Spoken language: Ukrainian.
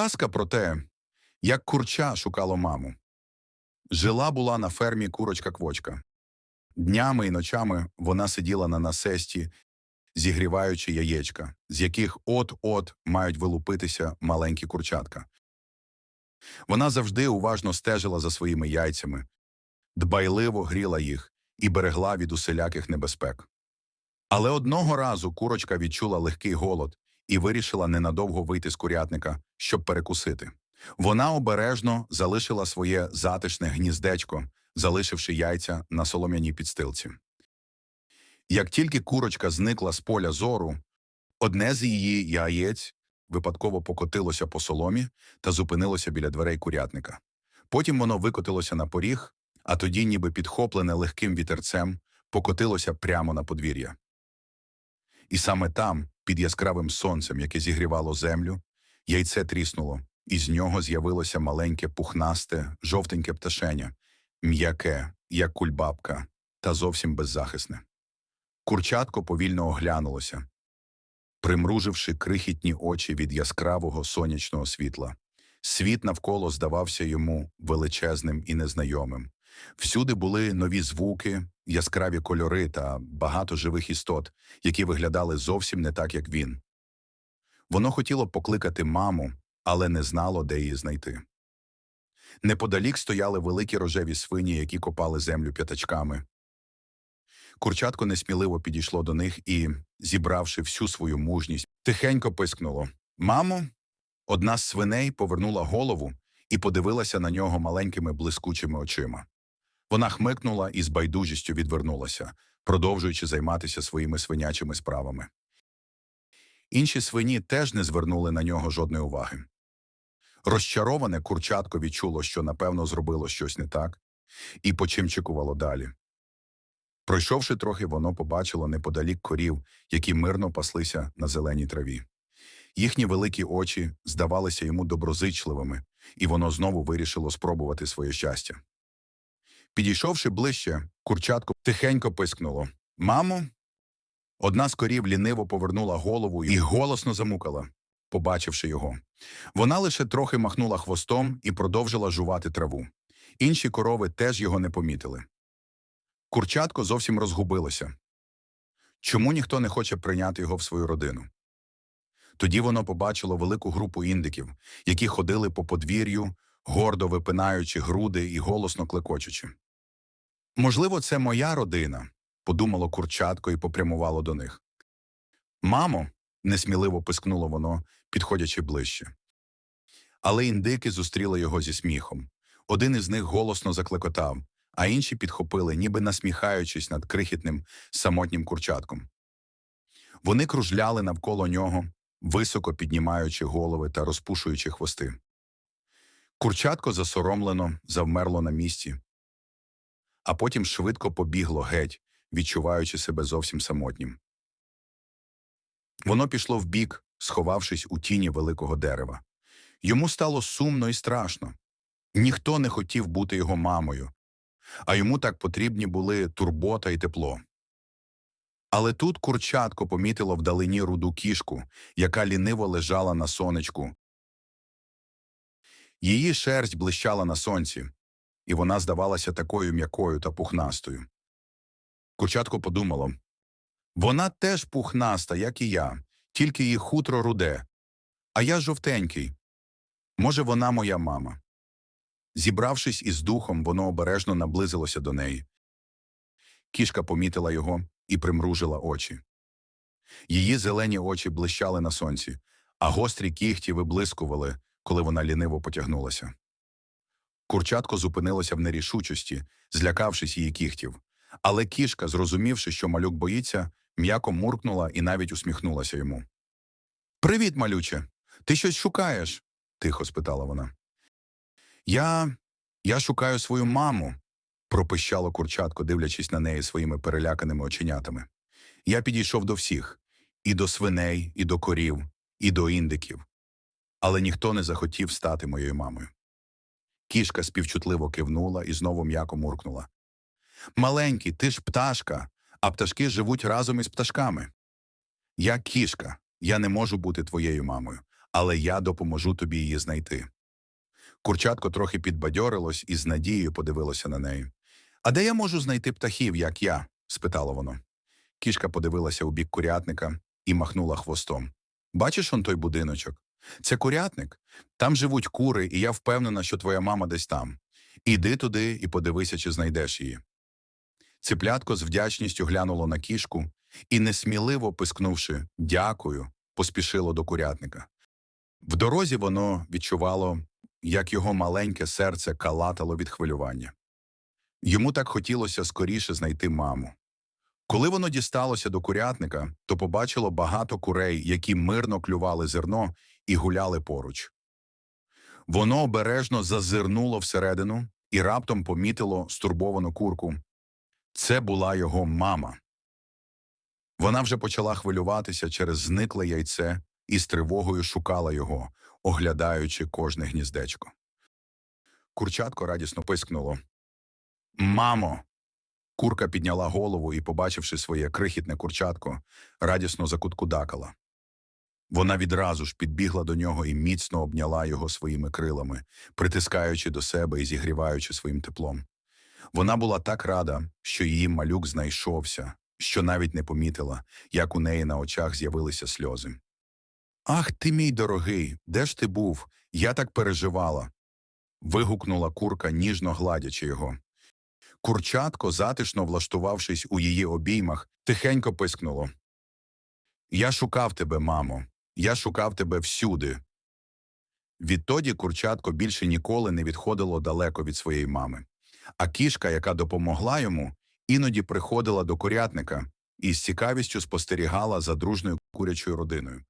Казка про те, як курча шукало маму. Жила була на фермі курочка-квочка. Днями і ночами вона сиділа на насесті, зігріваючи яєчка, з яких от-от мають вилупитися маленькі курчатка. Вона завжди уважно стежила за своїми яйцями, дбайливо гріла їх і берегла від усіляких небезпек. Але одного разу курочка відчула легкий голод і вирішила ненадовго вийти з курятника, щоб перекусити. Вона обережно залишила своє затишне гніздечко, залишивши яйця на солом'яній підстилці. Як тільки курочка зникла з поля зору, одне з її яєць випадково покотилося по соломі та зупинилося біля дверей курятника. Потім воно викотилося на поріг, а тоді, ніби підхоплене легким вітерцем, покотилося прямо на подвір'я. І саме там, під яскравим сонцем, яке зігрівало землю, яйце тріснуло, і з нього з'явилося маленьке пухнасте, жовтеньке пташеня, м'яке, як кульбабка, та зовсім беззахисне. Курчатко повільно оглянулося, примруживши крихітні очі від яскравого сонячного світла. Світ навколо здавався йому величезним і незнайомим. Всюди були нові звуки, яскраві кольори та багато живих істот, які виглядали зовсім не так, як він. Воно хотіло покликати маму, але не знало, де її знайти. Неподалік стояли великі рожеві свині, які копали землю п'ятачками. Курчатко несміливо підійшло до них і, зібравши всю свою мужність, тихенько пискнуло Мамо, одна з свиней повернула голову і подивилася на нього маленькими блискучими очима. Вона хмикнула і з байдужістю відвернулася, продовжуючи займатися своїми свинячими справами. Інші свині теж не звернули на нього жодної уваги. Розчароване курчатко відчуло, що напевно зробило щось не так, і почимчикувало далі. Пройшовши трохи, воно побачило неподалік корів, які мирно паслися на зеленій траві. Їхні великі очі здавалися йому доброзичливими, і воно знову вирішило спробувати своє щастя. Підійшовши ближче, курчатко тихенько пискнуло Мамо. Одна з корів ліниво повернула голову і голосно замукала, побачивши його. Вона лише трохи махнула хвостом і продовжила жувати траву. Інші корови теж його не помітили. Курчатко зовсім розгубилося. Чому ніхто не хоче прийняти його в свою родину? Тоді воно побачило велику групу індиків, які ходили по подвір'ю, гордо випинаючи груди і голосно клекочучи. Можливо, це моя родина, подумало курчатко і попрямувало до них. Мамо, несміливо пискнуло воно, підходячи ближче. Але індики зустріли його зі сміхом. Один із них голосно заклекотав, а інші підхопили, ніби насміхаючись над крихітним самотнім курчатком. Вони кружляли навколо нього, високо піднімаючи голови та розпушуючи хвости. Курчатко засоромлено завмерло на місці, а потім швидко побігло геть, відчуваючи себе зовсім самотнім. Воно пішло вбік, сховавшись у тіні великого дерева. Йому стало сумно і страшно. Ніхто не хотів бути його мамою, а йому так потрібні були турбота і тепло. Але тут курчатко помітило вдалині руду кішку, яка ліниво лежала на сонечку. Її шерсть блищала на сонці, і вона здавалася такою м'якою та пухнастою. Курчатко подумало вона теж пухнаста, як і я, тільки її хутро руде, а я жовтенький. Може, вона моя мама. Зібравшись із духом, воно обережно наблизилося до неї. Кішка помітила його і примружила очі. Її зелені очі блищали на сонці, а гострі кігті виблискували, коли вона ліниво потягнулася. Курчатко зупинилося в нерішучості, злякавшись її кігтів. Але кішка, зрозумівши, що малюк боїться, м'яко муркнула і навіть усміхнулася йому. Привіт, малюче. Ти щось шукаєш? тихо спитала вона. Я. я шукаю свою маму, пропищало курчатко, дивлячись на неї своїми переляканими оченятами. Я підійшов до всіх і до свиней, і до корів, і до індиків. Але ніхто не захотів стати моєю мамою. Кішка співчутливо кивнула і знову м'яко муркнула. Маленький, ти ж пташка, а пташки живуть разом із пташками. Я кішка, я не можу бути твоєю мамою, але я допоможу тобі її знайти. Курчатко трохи підбадьорилось і з надією подивилося на неї. А де я можу знайти птахів, як я? спитало воно. Кішка подивилася у бік курятника і махнула хвостом. Бачиш он той будиночок? Це курятник. Там живуть кури, і я впевнена, що твоя мама десь там. Іди туди і подивися, чи знайдеш її. Циплятко з вдячністю глянуло на кішку і, несміливо пискнувши «дякую», поспішило до курятника. В дорозі воно відчувало, як його маленьке серце калатало від хвилювання. Йому так хотілося скоріше знайти маму. Коли воно дісталося до курятника, то побачило багато курей, які мирно клювали зерно і гуляли поруч. Воно обережно зазирнуло всередину і раптом помітило стурбовану курку. Це була його мама. Вона вже почала хвилюватися через зникле яйце і з тривогою шукала його, оглядаючи кожне гніздечко. Курчатко радісно пискнуло. Мамо. Курка підняла голову і, побачивши своє крихітне курчатко, радісно закуткудакала. Вона відразу ж підбігла до нього і міцно обняла його своїми крилами, притискаючи до себе і зігріваючи своїм теплом. Вона була так рада, що її малюк знайшовся, що навіть не помітила, як у неї на очах з'явилися сльози. Ах ти, мій дорогий, де ж ти був? Я так переживала. вигукнула курка, ніжно гладячи його. Курчатко, затишно влаштувавшись у її обіймах, тихенько пискнуло. Я шукав тебе, мамо, я шукав тебе всюди. Відтоді курчатко більше ніколи не відходило далеко від своєї мами. А кішка, яка допомогла йому, іноді приходила до курятника і з цікавістю спостерігала за дружною курячою родиною.